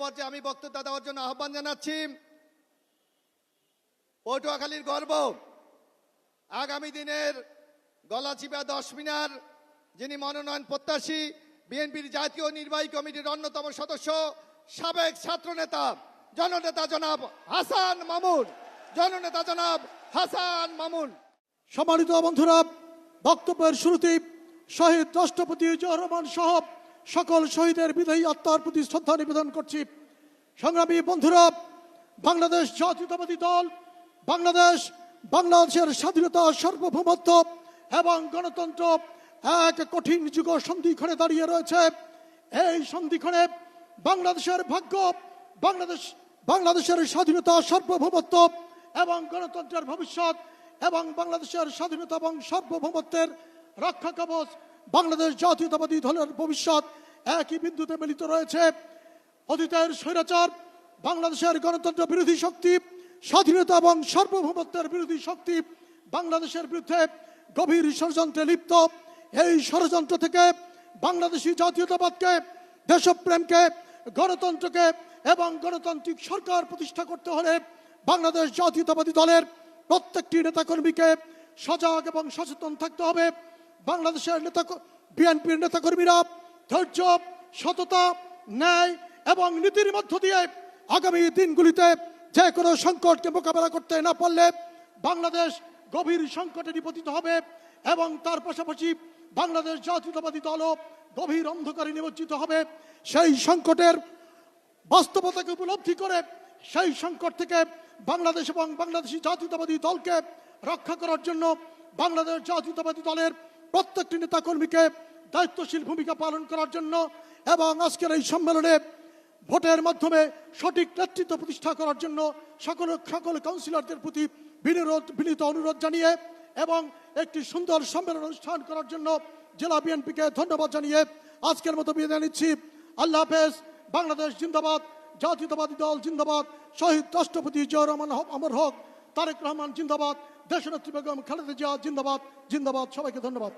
পর্যায়ে আমি বক্তব্য দেওয়ার জন্য আহ্বান জানাচ্ছি। পটুয়াখালীর গর্ব। আগামী দিনের গলাচিপা দশ মিনার, যিনি মনোনয়ন প্রত্যাশী, বিএনপির জাতীয় নির্বাহী কমিটির অন্যতম সদস্য, সাবেক ছাত্রনেতা, জননেতা জনাব হাসান মামুন। জননেতা জনাব হাসান মামুন। সম্মানিত বন্ধুরা, বক্তব্যের শুরুতেই শহীদ রাষ্ট্রপতি জিয়া রহমান সহ সকল শহীদের বিদায়ী আত্মার প্রতি শ্রদ্ধা নিবেদন করছি। সংগ্রামী বন্ধুরা, বাংলাদেশ জাতীয়তাবাদী দল, বাংলাদেশ, বাংলাদেশের স্বাধীনতা সার্বভৌমত্ব এবং গণতন্ত্র এক কঠিন যুগ সন্ধিক্ষণে দাঁড়িয়ে রয়েছে। এই সন্ধিক্ষণে বাংলাদেশের ভাগ্য, বাংলাদেশ, বাংলাদেশের স্বাধীনতা সার্বভৌমত্ব এবং গণতন্ত্রের ভবিষ্যৎ এবং বাংলাদেশের স্বাধীনতা এবং সার্বভৌমত্বের রক্ষা কবচ বাংলাদেশ জাতীয়তাবাদী দলের ভবিষ্যৎ একই বিন্দুতে মিলিত রয়েছে। অতীতের স্বৈরাচার, বাংলাদেশের গণতন্ত্র বিরোধী শক্তি, স্বাধীনতা এবং সার্বভৌমত্বের বিরোধী শক্তি বাংলাদেশের বিরুদ্ধে গভীর ষড়যন্ত্রে লিপ্ত। এই ষড়যন্ত্র থেকে বাংলাদেশি জাতীয়তাবাদকে, দেশপ্রেমকে, গণতন্ত্রকে এবং গণতান্ত্রিক সরকার প্রতিষ্ঠা করতে হলে বাংলাদেশ জাতীয়তাবাদী দলের প্রত্যেকটি নেতাকর্মীকে সজাগ এবং সচেতন থাকতে হবে। বাংলাদেশের নেতা বিএনপির নেতাকর্মীরা ধৈর্য, সততা, ন্যায় এবং নীতির মধ্য দিয়ে আগামী দিনগুলিতে যে কোনো সংকটকে মোকাবেলা করতে না পারলে বাংলাদেশ গভীর সংকটে নিপতিত হবে এবং তার পাশাপাশি বাংলাদেশ জাতীয়তাবাদী দলও গভীর অন্ধকারে নিমজ্জিত হবে। সেই সংকটের বাস্তবতাকে উপলব্ধি করে সেই সংকট থেকে বাংলাদেশ এবং বাংলাদেশি জাতীয়তাবাদী দলকে রক্ষা করার জন্য বাংলাদেশ জাতীয়তাবাদী দলের প্রত্যেকটি নেতাকর্মীকে দায়িত্বশীল ভূমিকা পালন করার জন্য এবং আজকের এই সম্মেলনে ভোটের মাধ্যমে সঠিক নেতৃত্ব প্রতিষ্ঠা করার জন্য সকল সকল কাউন্সিলরদের প্রতি বিনিরোধ, বিনীত অনুরোধ জানিয়ে এবং একটি সুন্দর সম্মেলন অনুষ্ঠান করার জন্য জেলা বিএনপিকে ধন্যবাদ জানিয়ে আজকের মতো বিদায় নিচ্ছি। আল্লাহ হাফেজ। বাংলাদেশ জিন্দাবাদ। জাতীয়তাবাদী দল জিন্দাবাদ। শহীদ রাষ্ট্রপতি জিয়া রহমান অমর হক। তারেক রহমান জিন্দাবাদ দেশনেত্রী বেগম খালেদা জিয়া জিন্দাবাদ জিন্দাবাদ সবাইকে ধন্যবাদ।